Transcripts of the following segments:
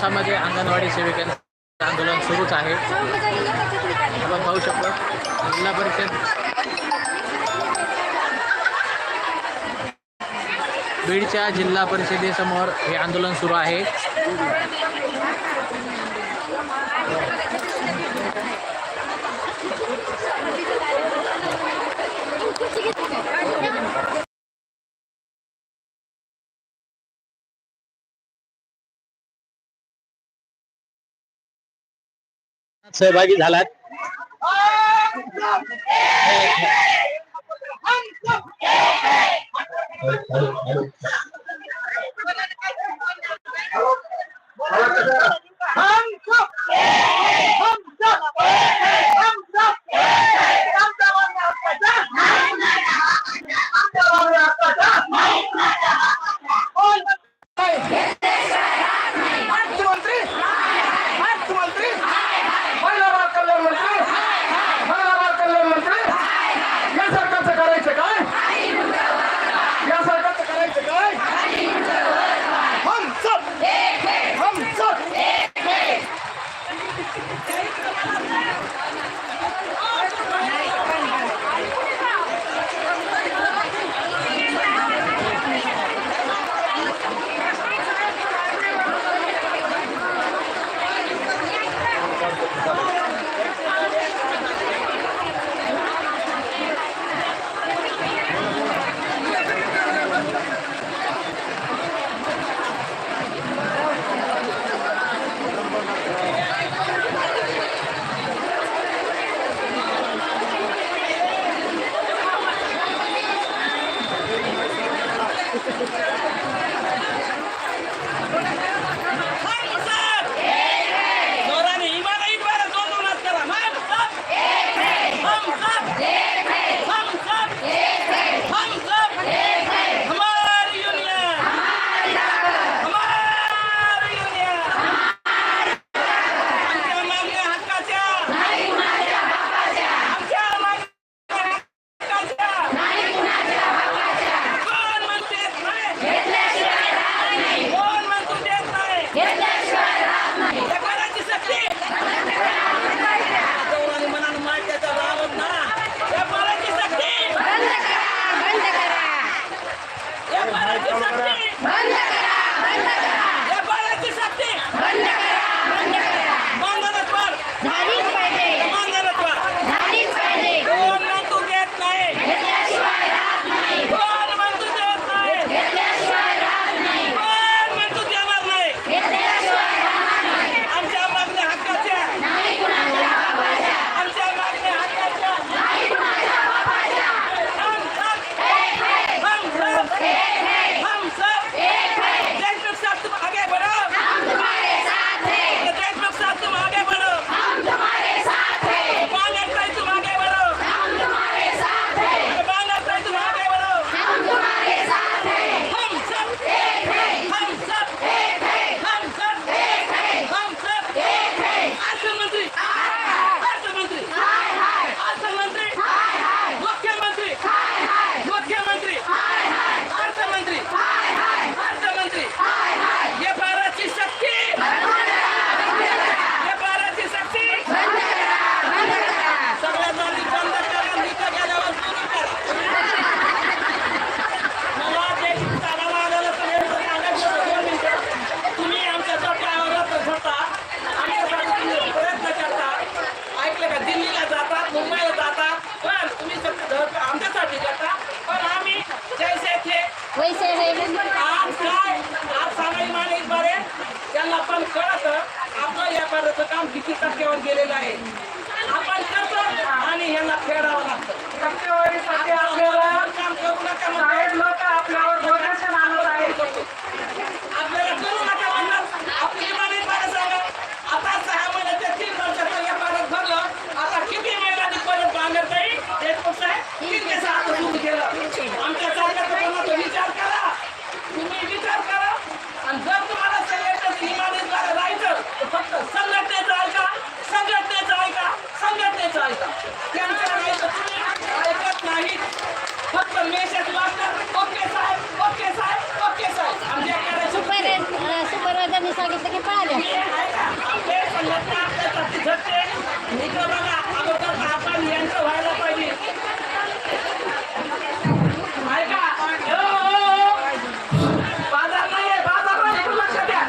दिवसामध्ये अंगणवाडी सेविकांचं आंदोलन सुरूच आहे. आपण पाहू शकतो. जिल्हा परिषद बीडच्या जिल्हा परिषदेसमोर हे आंदोलन सुरू आहे. सहभागी झालात. कार्याचं गेलेला आहे. आपण करतो आणि यांना फेडावं लागतं. टक्केवारीसाठी आपल्याला काम करू नका म्हणतात. साहेब लोक आपल्यावर डोनेशन आणत आहेत आपल्याला करू नका म्हणतात आपली इमान एक बारे सांगा आता सहा महिन्याच्या तीन वर्षाचं या भारत भरलं आता किती महिन्यांनी परत बांधत नाही एक पक्ष आहे तीन केस आता सुरू केलं आमच्या सरकारचा कोणाचा विचार करा तुम्ही विचार करा आणि जर तुम्हाला संघटनेचं इमानीद्वारे राहायचं तर फक्त संघटनेचं ऐका संघटनेचं ऐका संघटनेचं ऐका त्यांचं नाही तर तुम्ही ऐकत नाही फक्त मेसेज वाटतात ओके साहेब ओके साहेब ओके साहेब आणि जे करायचं सुपर सुपरवायझरने सांगितलं की पळाले आपले संघटना आपल्यासाठी झटते इकडं बघा अगोदर आपण यांचं व्हायला पाहिजे ऐका हो, हो, हो. बाजार नाहीये बाजार नाही इकडं लक्ष द्या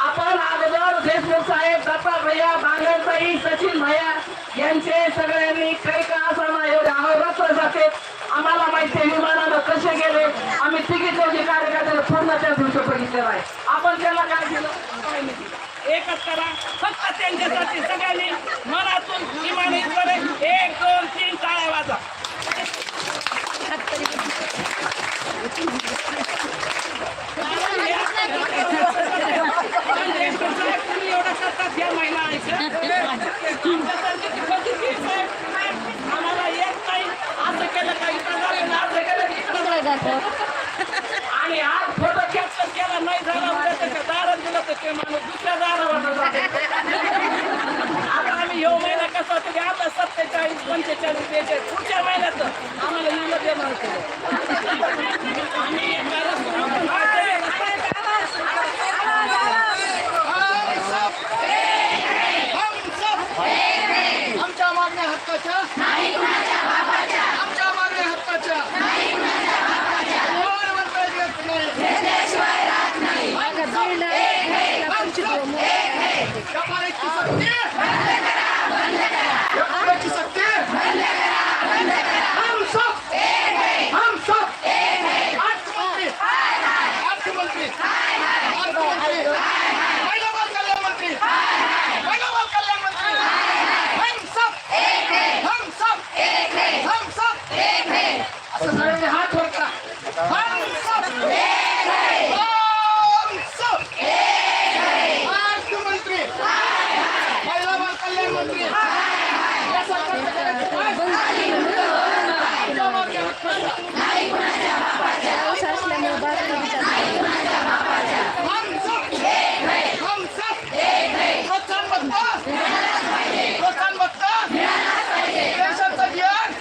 आपण अगोदर देशमुख साहेब दत्ता भैया बांगरताई सचिन भैया यांचे सगळ्यांनी काही का असताना एवढे गेले. आम्हाला माहिती आहे विमानानं कसे गेले. आम्ही तिकीट जे कार्यकर्त्याला पूर्ण त्या दिवशी बघितलेलं आहे आपण त्याला काय दिलं काय नाही दिलं. एकच करा फक्त त्यांच्यासाठी सगळ्यांनी मनातून इमानीद्वारे एक दोन तीन टाळ्या वाजा तुम्ही एवढं करतात या महिला आम्हाला येत नाही असं केलं का इकडं झालं ना असं केलं की इकडं झालं. जातं आणि आज फोटो कॅप्चर केला नाही झाला उद्या त्याच्या दारात दिलं तर ते माणूस दुसऱ्या दारावर. आता आम्ही ह्यो महिना कसा होता की आता सत्तेचाळीस पंचेचाळीस बेचाळीस पुढच्या महिन्यात आम्हाला निवड देणार आम्ही आमच्या मागण्या हक्काच्या आमच्या मागण्या हक्काच्या कोण म्हणतंय देत नाही मागं दीड लाख पंचवीस या पाण्याची सक्ती या पाण्याची सक्ती हम सब हम सब अर्थमंत्री अर्थमंत्री अर्थमंत्री महिला बाल कल्याण मंत्री महिला बाल कल्याण मंत्री हम सब हम सब हम सब असं सगळ्यांनी हात वर करा हम सब हम सब अर्थमंत्री महिला बाल कल्याण मंत्री या सरकारचं करायचं काय? आमच्या मागे हक्काच्या. पाऊस असल्यामुळे बाजारात हम सब हम सब प्रोत्साहन बघता प्रोत्साहन बघता देशाचं ज्ञान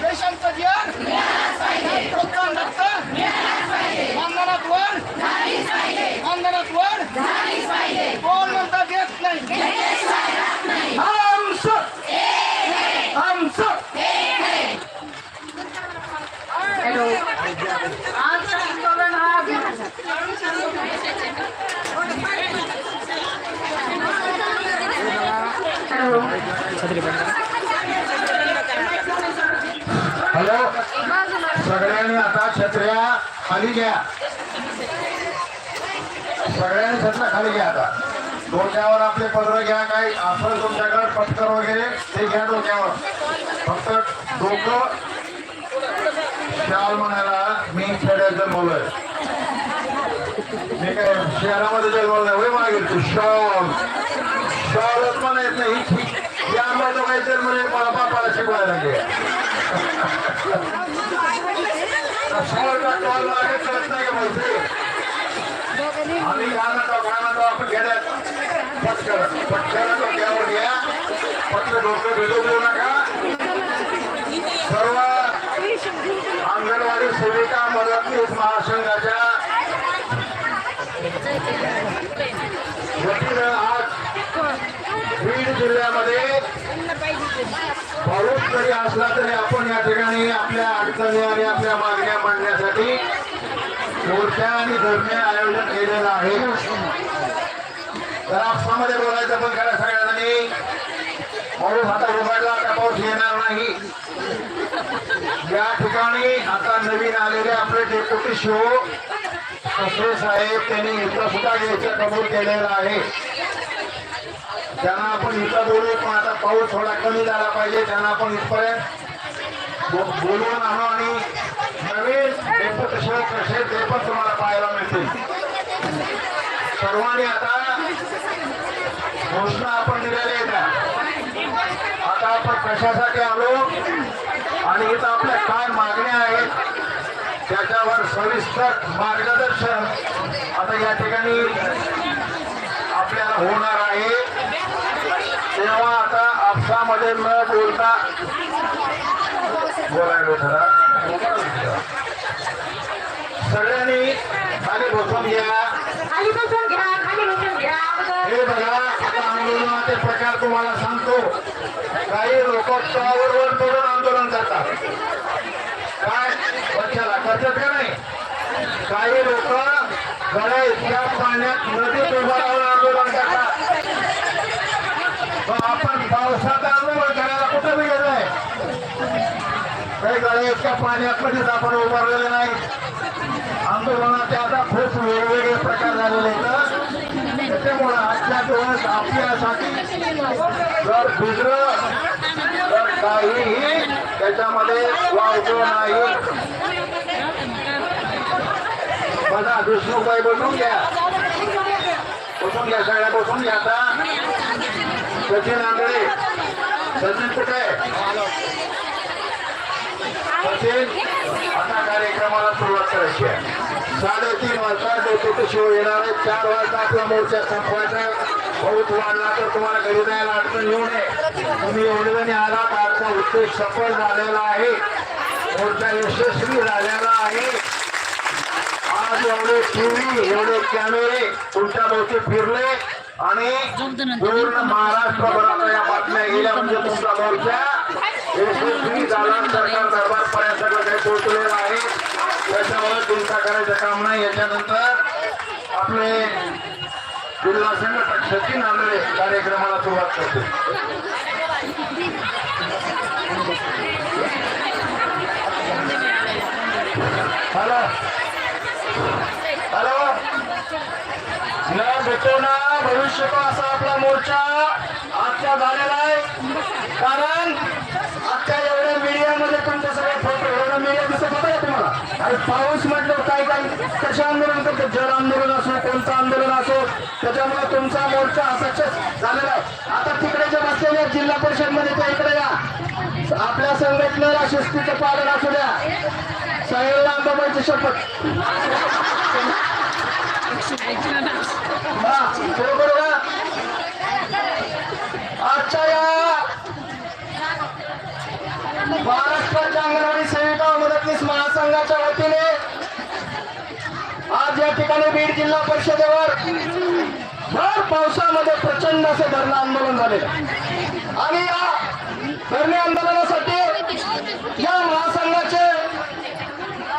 देशाचं ज्ञान प्रोत्साहन बघता मानधनात वर मानधनात वर कोण म्हणता देत नाही हम सब हम सब हॅलो आजचा आंदोलन हा हॅलो हॅलो? सगळ्यांनी आता छत्र्या खाली घ्या. सगळ्यांनी छत्र्या खाली घ्या आता. डोक्यावर आपले पत्र घ्या काय असं तुमच्याकडे पत्कर वगैरे ते घ्या डोक्यावर. फक्त डोकं शाल म्हणायला मी खेड्याचं बोलय मी काय शहरामध्ये जन्मलो नाही होय मागे तू? शॉल. शॉलच पण येत नाही ही- ही मला बापाला शिकवायला लागले. नाही का आम्ही काय म्हणतो आपण घेण्यात पटकन डोक्यावर घ्या. डोकं भेटू देऊ नका. सर्व अंगणवाडी सेविका मदतनीस महासंघाच्या वतीनं आज बीड जिल्ह्यामध्ये पाऊस जरी असला तरी आपण या ठिकाणी आपल्या अडचणी आणि आपल्या मागण्या मांडण्यासाठी मोर्चा आणि धरणे आयोजन केलेलं आहे. तर आपसामध्ये बोलायचं पण खरं सगळ्यांनी पाऊस आता उघडला आता पाऊस येणार नाही. या ठिकाणी आता नवीन आलेले आपले डेप्युटी शिव कसरे साहेब त्यांनी इथं सुद्धा घ्यायचं कबूल केलेलं आहे. त्यांना आपण इथं बोलू. पण आता पाऊस थोडा कमी झाला पाहिजे त्यांना आपण इथपर्यंत बो- बोलवून आणू आणि नवीन डेप्युटी कसे ते पण तुम्हाला पाहायला मिळतील. सर्वांनी आता घोषणा आपण दिलेल्या आहेत. आता आपण कशासाठी आलो? आणि इथं आपल्या काय मागण्या आहेत? त्याच्यावर सविस्तर मार्गदर्शन आता या ठिकाणी आपल्याला होणार आहे. तेव्हा आता आपसामध्ये न बोलता बोलायला जरा सगळ्यांनी खाली बसून घ्या. खाली बसून घ्या खाली बसून घ्या. अगोदर. हे बघा आता आंदोलनाचे प्रकार तुम्हाला सांगतो. काही लोक टॉवरवर पडून आंदोलन करतात. काय? पक्षाला करतात का नाही? काही लोक गळ्या इतक्या पाण्यात नदीत उभा राहून आंदोलन करतात मग आपण पावसात करायला कुठं बी गेलोय? काही इतक्या पाण्यात कधीच आपण उभारलेले नाही. आंदोलनाचे आता खूप वेगवेगळे प्रकार झालेले आहेत. त्याच्यामुळे आजच्या दिवस आपल्यासाठी जर दुसरं तर काहीही त्याच्यामध्ये वावतो नाही. बघा काही बसून घ्या. बसून घ्या सगळ्या बसून घ्या आता. सचिन आंधळे. सचिन कुठे? सचिन आता कार्यक्रमाला सुरुवात करायची आहे. साडेतीन वाजता डेप्युटी शिव येणार आहे चार वाजता आपला मोर्चा संपवायचा बहुत वाढला तर तुम्हाला घरी जायला अडचण येऊ नये. तुम्ही एवढे जणी आलात. आजचा उद्देश सफल झालेला आहे. मोर्चा यशस्वी झालेला आहे. आज एवढे टीव्ही एवढे कॅमेरे तुमच्या भोवती फिरले. आणि पूर्ण महाराष्ट्रभरात या बातम्या गेल्या म्हणजे तुमचा मोर्चा. यशस्वी झाला सरकार दरबारपर्यंत सगळं काही पोहोचलेलं आहे. त्याच्यामुळे चिंता करायचं काम नाही. याच्यानंतर आपले जिल्हा संघटक सचिन आंधळे कार्यक्रमाला सुरुवात करते. हॅलो. न भेटोना भविष्य का असा आपला मोर्चा आजच्या झालेला आहे. कारण आजच्या एवढ्या मीडियामध्ये तुमचे सगळे फोटो एवढा मीडिया दिसत होता का तुम्हाला? आणि पाऊस म्हटलं काय काय कसे आंदोलन करतो जल आंदोलन असो कोणतं आंदोलन असो त्याच्यामुळे तुमचा मोर्चा असा झालेला आहे. आता तिकडे जे बसलेले जिल्हा परिषदमध्ये त्या इकडे या. आपल्या संघटनेला शिस्तीचं पालन असू द्या. साहेबला अंबाबाईची शपथ. आजच्या या. महाराष्ट्राच्या अंगणवाडी सेविका मदतनीस महासंघाच्या वतीने आज या ठिकाणी बीड जिल्हा परिषदेवर भर पावसामध्ये प्रचंड असे धरणं आंदोलन झाले आणि या धरणे आंदोलन या महासंघाचे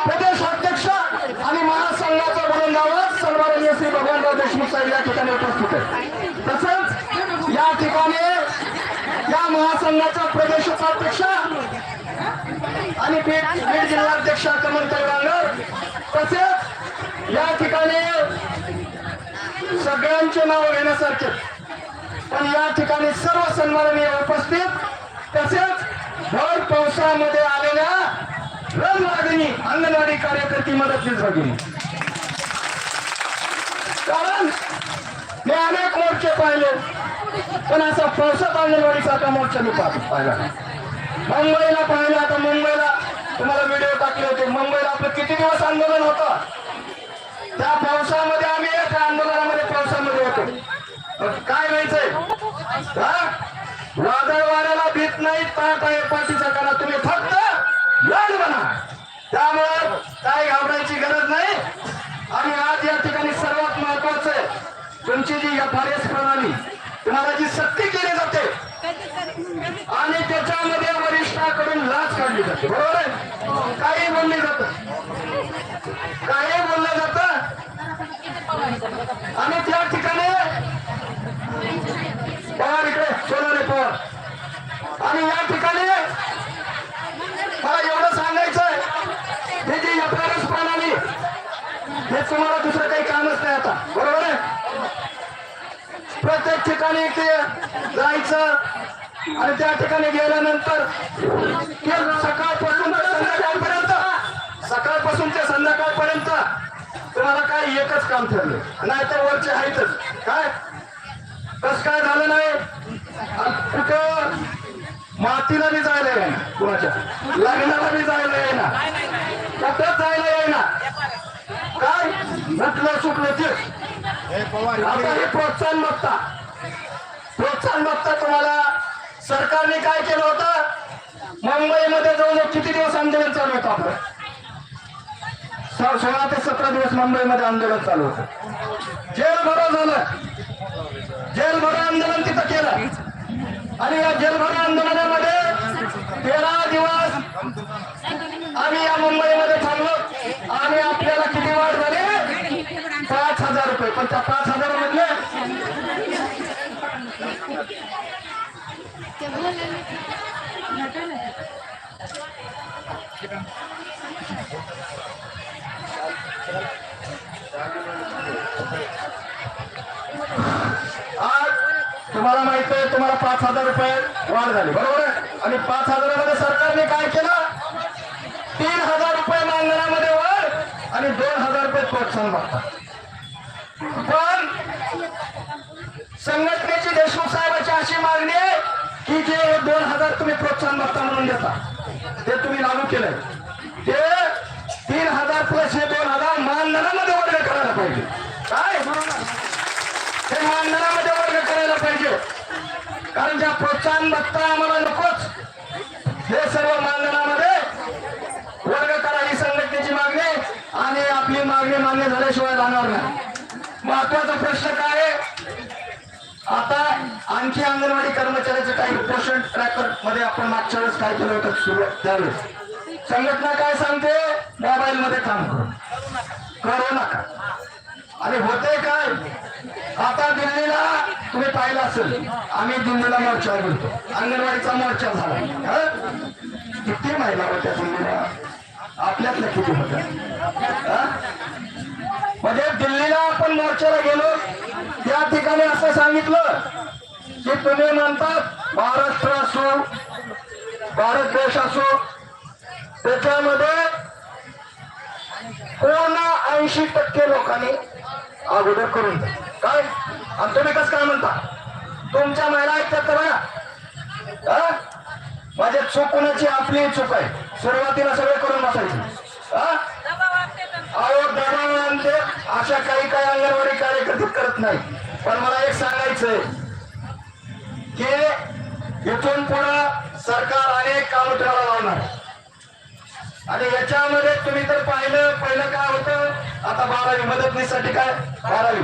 प्रदेश अध्यक्ष आणि महासंघाचा गोलंदाबाज सन्माननीय श्री भगवानराव देशमुख साहेब या ठिकाणी उपस्थित आहे तसंच या ठिकाणी या महासंघाचा प्रदेश उपाध्यक्ष आणि बीड बीड जिल्हाध्यक्ष कमल तळवांगर तसेच या ठिकाणी सगळ्यांचे नाव घेण्यासारखे पण या ठिकाणी सर्व सन्माननीय उपस्थित तसेच भर पावसामध्ये आलेल्या रणवागिनी अंगणवाडी कार्यकर्ती मदतनीस भगिनी. कारण मी अनेक मोर्चे पाहिले. पण असा पावसात अंगणवाडीसारखा मोर्चा मी पाहतो पाहिला मुंबईला पाहिलं आता मुंबईला तुम्हाला व्हिडिओ टाकले होते. मुंबईला आपलं किती दिवस आंदोलन होतं? त्या पावसामध्ये आम्ही त्या आंदोलनामध्ये पावसामध्ये होतो. काय व्हायचंय? वादळ वाऱ्याला भीत नाही ताट आहे पाठीचा करा. तुम्ही फक्त लढ बना. त्यामुळे काय घाबरायची गरज नाही. आणि आज या ठिकाणी सर्वात तुमची जी एफ प्रणाली तुम्हाला जी सक्ती केली जाते आणि त्याच्यामध्ये वरिष्ठाकडून लाच काढली जाते बरोबर आहे? काही बोलले जात काही बोललं जात. आणि त्या ठिकाणी पवार इकडे सोनारे पवार. आणि या ठिकाणी मला एवढं सांगायचं हे जे एफ प्रणाली हे तुम्हाला दुसरं काही कामच नाही आता बरोबर आहे? प्रत्येक ठिकाणी ते जायचं आणि त्या ठिकाणी गेल्यानंतर सकाळपासून संध्याकाळपर्यंत सकाळपासून ते संध्याकाळपर्यंत तुम्हाला काय एकच काम ठरलं. नाहीतर वरचे आहेतच काय? कस काय झालं नाही? कुठं? मातीला बी जायला येईना कुणाच्या. लग्नाला बी जायला येईना. कुठंच जायला येईना? काय? म्हटलं सुटलं ते. आता हे प्रोत्साहन बघता. प्रोत्साहन बघता तुम्हाला. सरकारने काय केलं होतं? मुंबईमध्ये जाऊन किती दिवस आंदोलन चालू होतं आपलं? सोळा ते सतरा दिवस मुंबईमध्ये आंदोलन चालू होतं. जेल भरो झालं. जेल भरो आंदोलन तिथं केलं. आणि या जेलभरो आंदोलनामध्ये तेरा दिवस आम्ही या मुंबईमध्ये थांबलो. आणि आपल्याला किती वाढ झाली? हजार रुपये पण त्या पाच हजार मधले आज तुम्हाला माहीत आहे तुम्हाला पाच हजार रुपये वाढ झाली. बरोबर आहे? आणि पाच हजारामध्ये सरकारने काय केलं? तीन हजार रुपये मानधनामध्ये वाढ आणि दोन हजार रुपये प्रोत्साहन मागतात पण संघटनेची देशमुख साहेबांची अशी मागणी आहे की जे हे दोन हजार तुम्ही प्रोत्साहन भत्ता म्हणून देता. ते तुम्ही लागू केलंय. ते तीन हजार प्लस हे दोन हजार मानधनामध्ये वर्ग करायला पाहिजे. काय? हे मानधनामध्ये वर्ग करायला पाहिजे. कारण ज्या प्रोत्साहन भत्ता आम्हाला नकोच हे सर्व मानधनामध्ये वर्ग करा ही संघटनेची मागणी आणि आपली मागणी मान्य झाल्याशिवाय राहणार नाही. महत्त्वाचा प्रश्न काय आहे? आता आणखी अंगणवाडी कर्मचाऱ्याचं काही पोषण ट्रॅकरमध्ये आपण मागच्या वेळेस काय केलं होतं? सुरुवात त्यावेळेस. संघटना काय सांगते? मोबाईल मध्ये काम करू नका. आणि होते काय? आता दिल्लीला तुम्ही पाहिलं असेल आम्ही दिल्लीला मोर्चा घेतो. अंगणवाडीचा मोर्चा झाला. किती महिला होत्या दिल्लीला? आपल्यातल्या किती होत्या? म्हणजे दिल्लीला आपण मोर्चाला गेलो त्या ठिकाणी असं सांगितलं की तुम्ही म्हणतात महाराष्ट्र असो भारत देश असो त्याच्यामध्ये पूर्ण ऐंशी टक्के लोकांनी अगोदर करून काय? आणि तुम्ही कसं काय म्हणता? तुमच्या महिला ऐकतात का बघा. हा? चूक कुणाची आपली चूक आहे. सुरुवातीला सगळे करून बसायचे. हा? अहो दबाव आणते अशा काही काही अंगणवाडी कार्यकर्ते करत नाही सांगायचंय की इथून पुढे सरकार अनेक काम करायला लावणार. आणि याच्यामध्ये तुम्ही तर पाहिलं पहिलं काय होतं? आता बारावी मदतनीसाठी काय? बारावी.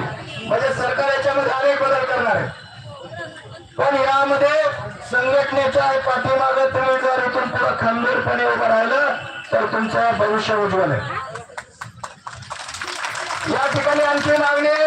म्हणजे सरकार याच्यामध्ये अनेक बदल करणार आहे. पण यामध्ये संघटनेच्या पाठीमाग तुम्ही जर इथून पुढे खंबीरपणे उभं राहिलं तर तुमचं भविष्य उज्ज्वल आहे. या ठिकाणी आणखी मागणी